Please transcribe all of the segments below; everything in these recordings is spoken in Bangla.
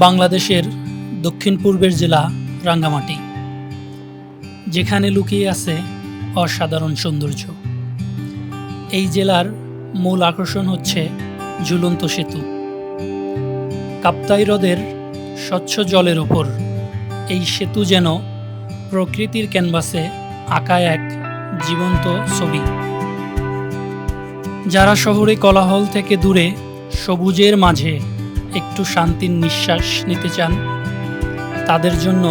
বাংলাদেশের দক্ষিণ পূর্বের জেলা রাঙ্গামাটি, যেখানে লুকিয়ে আছে অসাধারণ সৌন্দর্য। এই জেলার মূল আকর্ষণ হচ্ছে ঝুলন্ত সেতু। কাপ্তাই হ্রদের স্বচ্ছ জলের ওপর এই সেতু যেন প্রকৃতির ক্যানভাসে আঁকা এক জীবন্ত ছবি। যারা শহরে কোলাহল থেকে দূরে সবুজের মাঝে একটু শান্তির নিঃশ্বাস নিতে চান, তাদের জন্য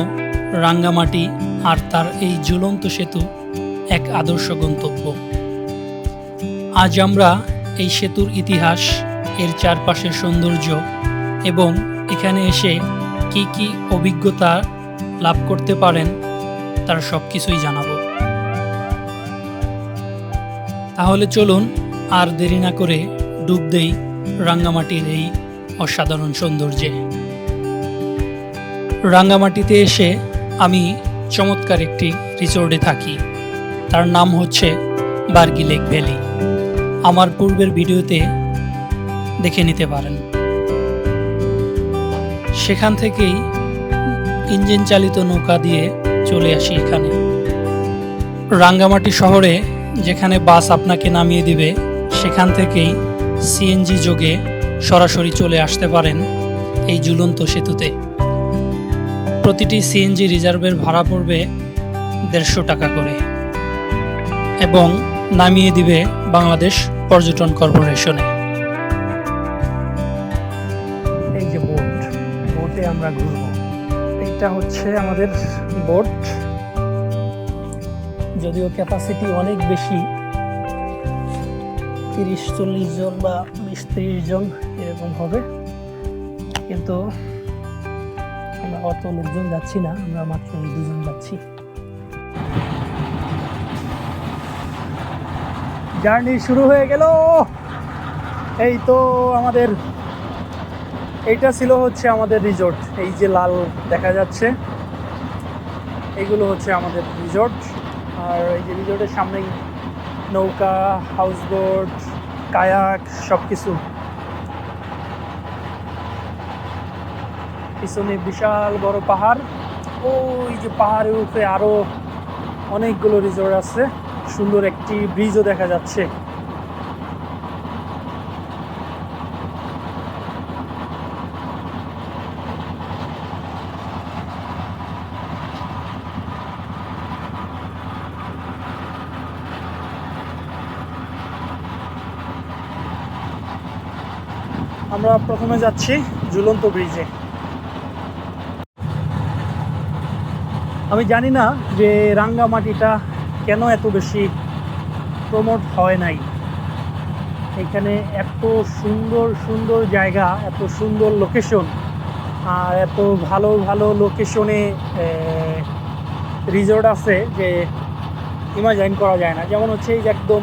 রাঙ্গামাটি আর তার এই ঝুলন্ত সেতু এক আদর্শ গন্তব্য। আজ আমরা এই সেতুর ইতিহাস, এর চারপাশের সৌন্দর্য এবং এখানে এসে কি কি অভিজ্ঞতা লাভ করতে পারেন, তার সব কিছুই জানাব। তাহলে চলুন আর দেরি না করে ডুব দেই রাঙ্গামাটির এই অসাধারণ সৌন্দর্যে। রাঙ্গামাটিতে এসে আমি চমৎকার একটি রিসোর্টে থাকি। তার নাম হচ্ছে বার্গি লেক ভ্যালি। আমার পূর্বের ভিডিওতে দেখে নিতে পারেন। সেখান থেকেই ইঞ্জিন চালিত নৌকা দিয়ে চলে আসি এখানে। রাঙ্গামাটি শহরে যেখানে বাস আপনাকে নামিয়ে দিবে, সেখান থেকেই সিএনজি যোগে সরাসরি চলে আসতে পারেন এই ঝুলন্ত সেতুতে। প্রতিটি সিএনজি রিজার্ভের ভাড়া পড়বে দেড়শো টাকা করে এবং নামিয়ে দিবে বাংলাদেশ পর্যটন কর্পোরেশনে। এই যে বোট, বোটে আমরা ঘুরব। এইটা হচ্ছে আমাদের বোট। যদিও ক্যাপাসিটি অনেক বেশি, তিরিশ চল্লিশ জন বা বিশ ত্রিশ জন। এরকম হবে। কিন্তু আমরা অত লোকজন যাচ্ছি না, আমরা মাত্র দুজন যাচ্ছি। জার্নি শুরু হয়ে গেল। এই তো আমাদের, এইটা ছিল হচ্ছে আমাদের রিসোর্ট। এই যে লাল দেখা যাচ্ছে, এইগুলো হচ্ছে আমাদের রিসোর্ট। আর এই যে রিসোর্টের সামনেই নৌকা হাউস বোট কায়াক সব কিছু পিছনে বিশাল বড় পাহাড়। ওই যে পাহাড়ের উপরে আরও অনেকগুলো রিসোর্ট আছে। সুন্দর একটি ব্রিজও দেখা যাচ্ছে। আমরা প্রথমে যাচ্ছি ঝুলন্ত ব্রিজে আমি জানি না যে রাঙ্গামাটিটা কেন এত বেশি প্রমোট হয় নাই। এখানে এত সুন্দর সুন্দর জায়গা, এত সুন্দর লোকেশন আর এত ভালো ভালো লোকেশনে রিসোর্ট আছে যে ইমাজাইন করা যায় না। যেমন হচ্ছে এই যে একদম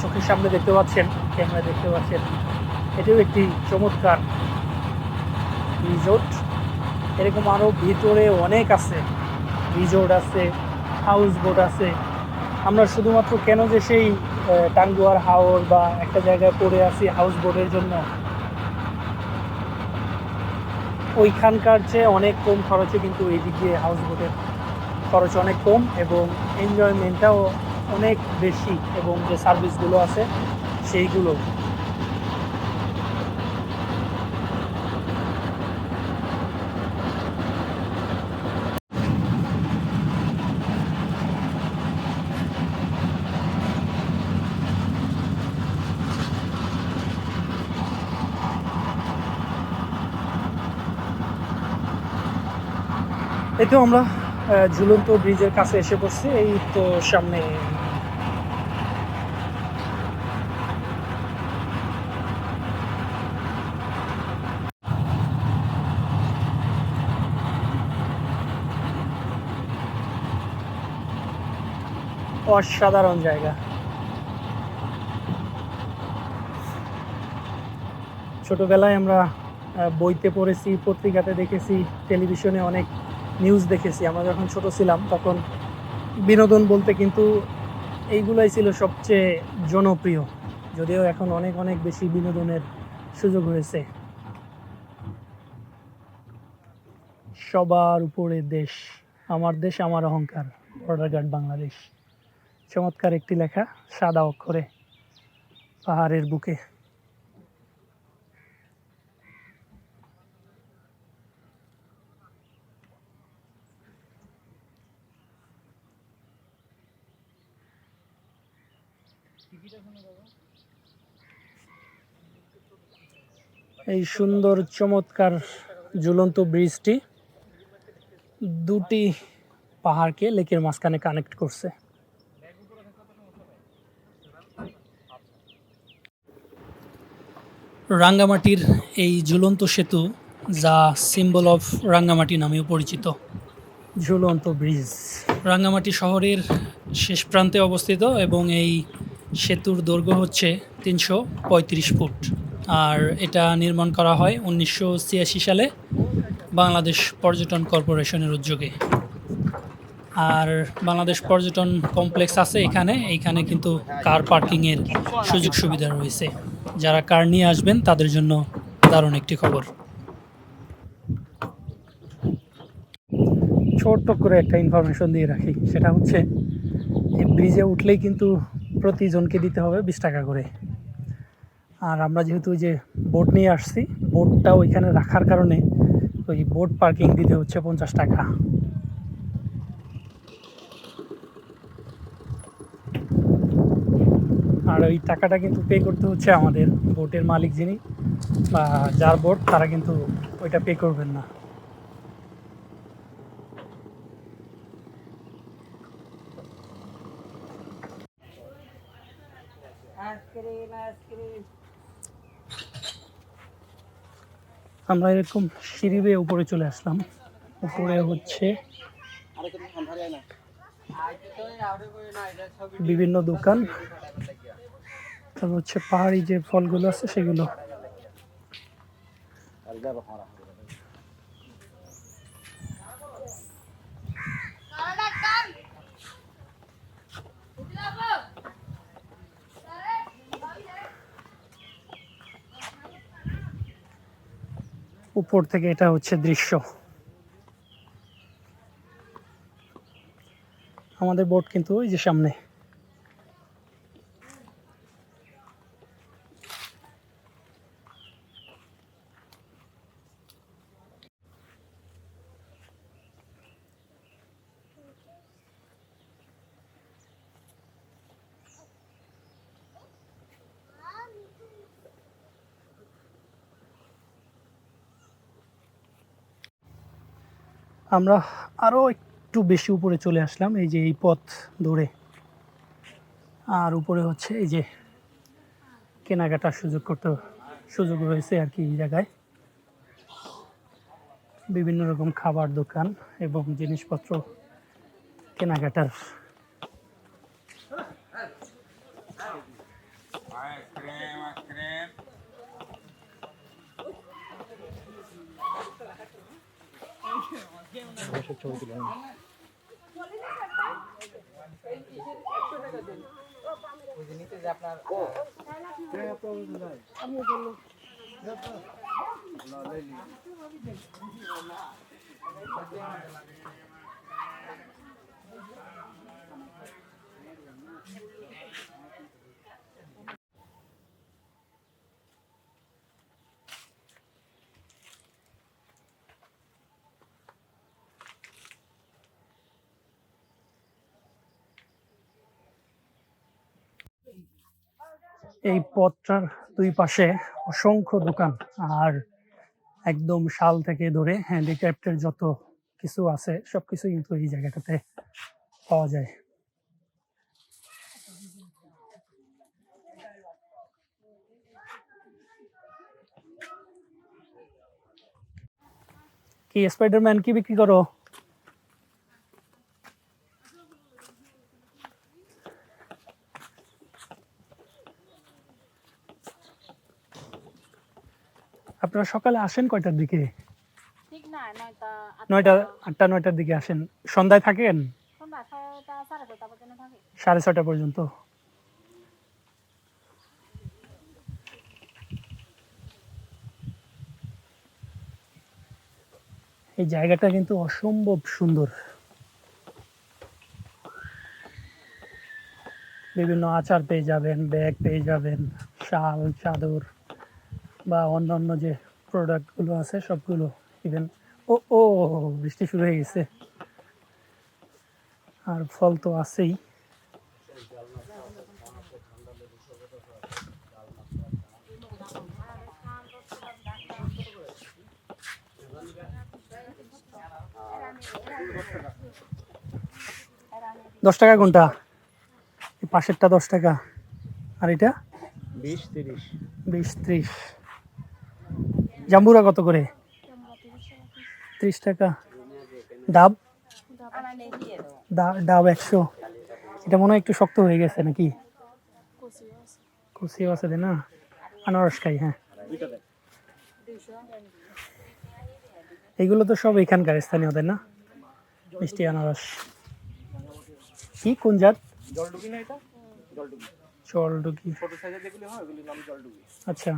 চোখের সামনে দেখতে পাচ্ছেন, ক্যামেরা দেখতে পাচ্ছেন, এটাও একটি চমৎকার রিসোর্ট এরকম আরও ভিতরে অনেক আছে। রিসোর্ট আছে হাউস বোট আছে। আমরা শুধুমাত্র কেন যে সেই টাঙ্গুয়ার হাওর বা একটা জায়গায় পড়ে আছি হাউস বোটের জন্য? ওইখানকার চেয়ে অনেক কম খরচে কিন্তু এই দিক দিয়ে হাউস বোটের খরচ অনেক কম এবং এনজয়মেন্টটাও অনেক বেশি এবং যে সার্ভিসগুলো আছে সেইগুলো। এই তো আমরা ঝুলন্ত ব্রিজের কাছে এসে পড়ছি। এই তো সামনে। অসাধারণ জায়গা। ছোটবেলায় আমরা বইতে পড়েছি, পত্রিকাতে দেখেছি, টেলিভিশনে অনেক নিউজ দেখেছি, আমরা যখন ছোট ছিলাম তখন বিনোদন বলতে কিন্তু এইগুলাই ছিল সবচেয়ে জনপ্রিয়, যদিও এখন অনেক অনেক বেশি বিনোদনের সুযোগ হয়েছে। সবার উপরে দেশ, আমার দেশ, আমার অহংকার বর্ডার গার্ড বাংলাদেশ চমৎকার একটি লেখা, সাদা অক্ষরে, পাহাড়ের বুকে। এই সুন্দর চমৎকার ঝুলন্ত ব্রিজটি দুটি পাহাড়কে লেকের মাঝখানে কানেক্ট করছে। রাঙ্গামাটির এই ঝুলন্ত সেতু যা সিম্বল অফ রাঙ্গামাটি নামেও পরিচিত। ঝুলন্ত ব্রিজ। রাঙ্গামাটি শহরের শেষ প্রান্তে অবস্থিত এবং এই সেতুর দৈর্ঘ্য হচ্ছে তিনশো পঁয়ত্রিশ ফুট। আর এটা নির্মাণ করা হয় উনিশশো ছিয়াশি সালে বাংলাদেশ পর্যটন কর্পোরেশনের উদ্যোগে। আর বাংলাদেশ পর্যটন কমপ্লেক্স আছে এখানে এইখানে কিন্তু কার পার্কিংয়ের সুযোগ সুবিধা রয়েছে। যারা কার নিয়ে আসবেন তাদের জন্য দারুণ একটি খবর। ছোট্ট করে একটা ইনফরমেশন দিয়ে রাখি, সেটা হচ্ছে ব্রিজে উঠলেই কিন্তু প্রতিজনকে দিতে হবে বিশ টাকা করে। আর আমরা যেহেতু যে বোট নিয়ে আসছি বোটটা ওইখানে রাখার কারণে ওই বোট পার্কিং দিতে হচ্ছে পঞ্চাশ টাকা। আর ওই টাকাটা কিন্তু পে করতে হচ্ছে আমাদের বোটের মালিক যিনি, বা যার বোট তারা কিন্তু ওইটা পে করবেন না। আইসক্রিম আইসক্রিম আমরা এরকম সিঁড়ি বেয়ে উপরে চলে আসলাম। উপরে হচ্ছে বিভিন্ন দোকান, তারপর হচ্ছে পাহাড়ি যে ফলগুলো আছে সেগুলো। উপর থেকে এটা হচ্ছে দৃশ্য। আমাদের বোট কিন্তু ওই যে সামনে। আমরা আরও একটু বেশি উপরে চলে আসলাম, এই যে এই পথ ধরে। আর উপরে হচ্ছে এই যে কেনাকাটার সুযোগ করতে, সুযোগ রয়েছে আর কি এই জায়গায়। বিভিন্ন রকম খাবার দোকান এবং জিনিসপত্র কেনাকাটার অবশ্যই ছবি তুলে আপনার এই পথটার দুই পাশে অসংখ্য দোকান আর একদম শাল থেকে ধরে হ্যান্ডিক্রাফটের যত কিছু আছে সবকিছু কিন্তু এই জায়গাটাতে পাওয়া যায়। কি স্পাইডারম্যান কি বিক্রি করো? আপনারা সকালে আসেন কয়টার দিকে? নয়টা আটটা, নয়টার দিকে আসেন। সন্ধ্যায় থাকেন? সাড়ে ছটা পর্যন্ত। এই জায়গাটা কিন্তু অসম্ভব সুন্দর। বিভিন্ন আচার পেয়ে যাবেন ব্যাগ পেয়ে যাবেন শাল চাদর। বা অন্যান্য যে প্রোডাক্টগুলো আছে সবগুলো ইভেন ও ও বৃষ্টি শুরু হয়ে গেছে। আর ফল তো আছেই। দশ টাকা কোনটা? পাশেরটা দশ টাকা। আর এটা? বিশ তিরিশ। বিশ ত্রিশ। জাম্বুরা কত করে? ত্রিশ টাকা। ডাব? ডাব একশো। এটা মনে হয় একটু শক্ত হয়ে গেছে নাকি? কুচিও আছে না? আনারস খাই হ্যাঁ। এইগুলো তো সব এখানকার স্থানীয় তাই না? মিষ্টি আনারস। কি কোন জাত? জলডুবি না এটা? জলডুবি। চলডুকি ছোট সাইজের যেগুলি হয় ওগুলির নাম জলডুবি। আচ্ছা।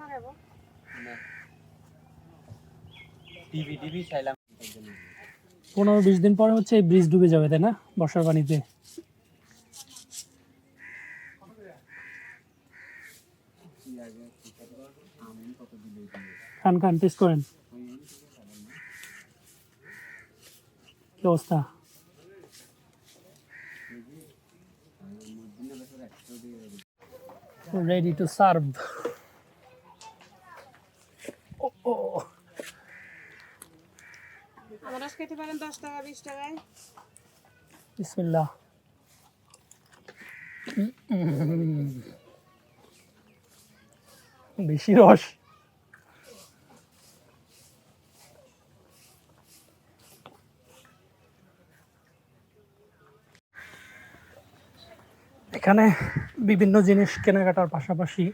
খাইব টিভি টিভি চাইলাম পনেরো বিশ দিন পরে হচ্ছে এই ব্রিজ ডুবে যাবে তাই না? বর্ষার পানিতে। খান খান টেস্ট করেন কি অবস্থা রেডি টু সার্ভ আনারস খেতে পারেন দশ টাকা বিশ টাকায় বিসমিল্লাহ উম, বেশি রস এখানে বিভিন্ন জিনিস কেনাকাটার পাশাপাশি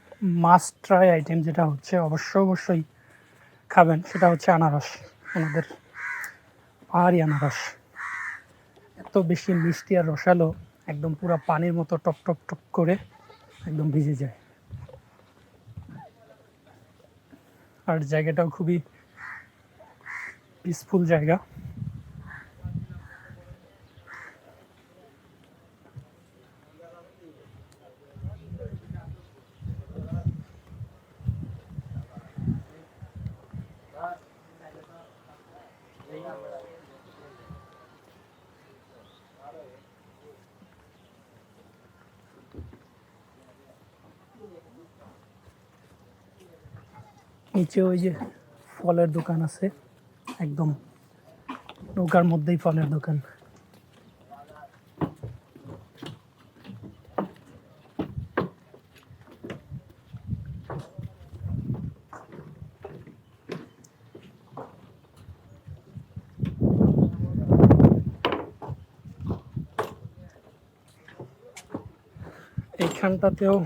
মাস্ট ট্রাই আইটেম যেটা হচ্ছে অবশ্যই অবশ্যই খাবেন, সেটা হচ্ছে আনারস, আমাদের পাহাড়ি আনারস। এত বেশি মিষ্টি আর রসালো, একদম পুরো পানির মতো টপ টপ টপ করে একদম ভিজে যায়। আর জায়গাটাও খুবই পিসফুল জায়গা। নিচে ওই যে ফলের দোকান আছে একদম নৌকার মধ্যেই ফলের দোকান। এইখানটাতেও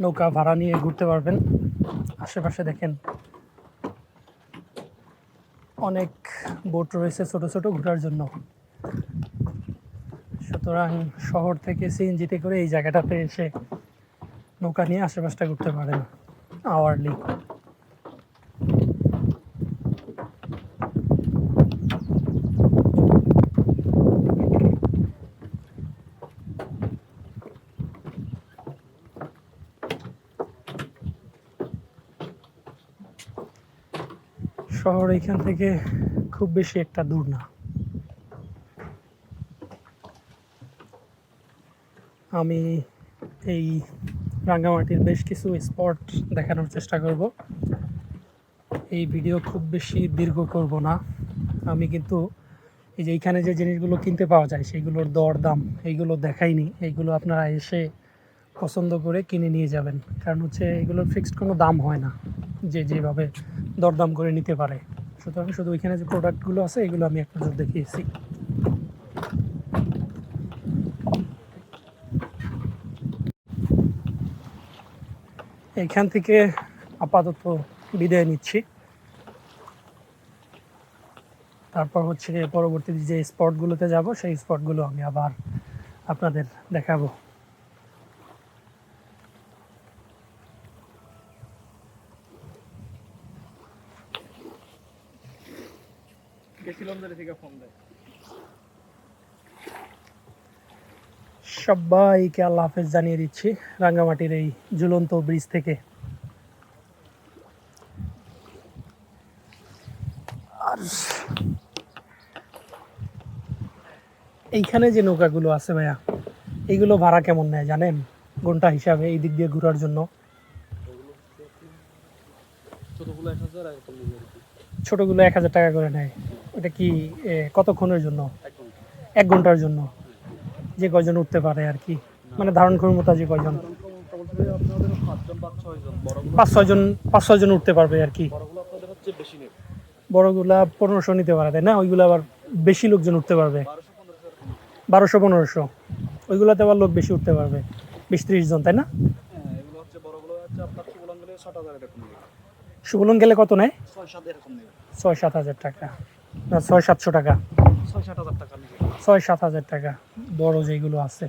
নৌকা ভাড়া নিয়ে ঘুরতে পারবেন। আশেপাশে দেখেন অনেক বোট রয়েছে ছোট ছোট ঘোরার জন্য। সুতরাং শহর থেকে সিএনজিতে করে এই জায়গাটাতে এসে নৌকা নিয়ে আশেপাশটা ঘুরতে পারেন। আওয়ারলি। শহর এখান থেকে খুব বেশি একটা দূর না। আমি এই রাঙ্গামাটির বেশ কিছু স্পট দেখানোর চেষ্টা করব। এই ভিডিও খুব বেশি দীর্ঘ করব না। আমি কিন্তু এই যে এইখানে যে জিনিসগুলো কিনতে পাওয়া যায়, সেগুলোর দর দাম এইগুলো দেখাইনি। এইগুলো আপনারা এসে পছন্দ করে কিনে নিয়ে যাবেন। কারণ হচ্ছে এগুলোর ফিক্সড কোনো দাম হয় না। যে যেভাবে দরদাম করে নিতে পারে। সুতরাং শুধু ওইখানে যে প্রোডাক্টগুলো আছে, এগুলো আমি এক নজর দেখিয়েছি। এখান থেকে আপাতত বিদায় নিচ্ছি। তারপর হচ্ছে পরবর্তীতে যে স্পটগুলোতে যাব, সেই স্পটগুলো আমি আবার আপনাদের দেখাবো গেছিলাম ধরে থেকে ফোন দেয় সবাইকে আল্লাহ হাফেজ জানিয়ে দিচ্ছি রাঙ্গামাটির এই ঝুলন্ত ব্রিজ থেকে। আর এইখানে যে নৌকাগুলো আছে ভাইয়া এইগুলো ভাড়া কেমন নেয় জানেন? ঘণ্টা হিসাবে এই দিক দিয়ে ঘোরার জন্য। ছোটগুলো এক হাজার টাকা করে নেয়। ওটা কি কতক্ষণের জন্য? এক ঘণ্টার জন্য। যে কয়জন উঠতে পারে আর কি। মানে ধারণ ক্ষমতা যে বড়গুলো পাঁচ ছয়জন পাঁচ ছয়জন উঠতে পারবে আর কি। বড়গুলো পনেরোশো নিতে পারে, তাই না? ওইগুলো আবার বেশি লোকজন উঠতে পারবে। বারোশো, পনেরোশো। ওইগুলোতে আবার লোক বেশি উঠতে পারবে। বিশ, ত্রিশ জন, তাই না? সুবলান গেলে কত নেয়? ছয়, সাত হাজার টাকা। না, ছয়, সাতশো টাকা। ছয়, সাত হাজার টাকা ছয় সাত হাজার টাকা বড় যেগুলো আছে।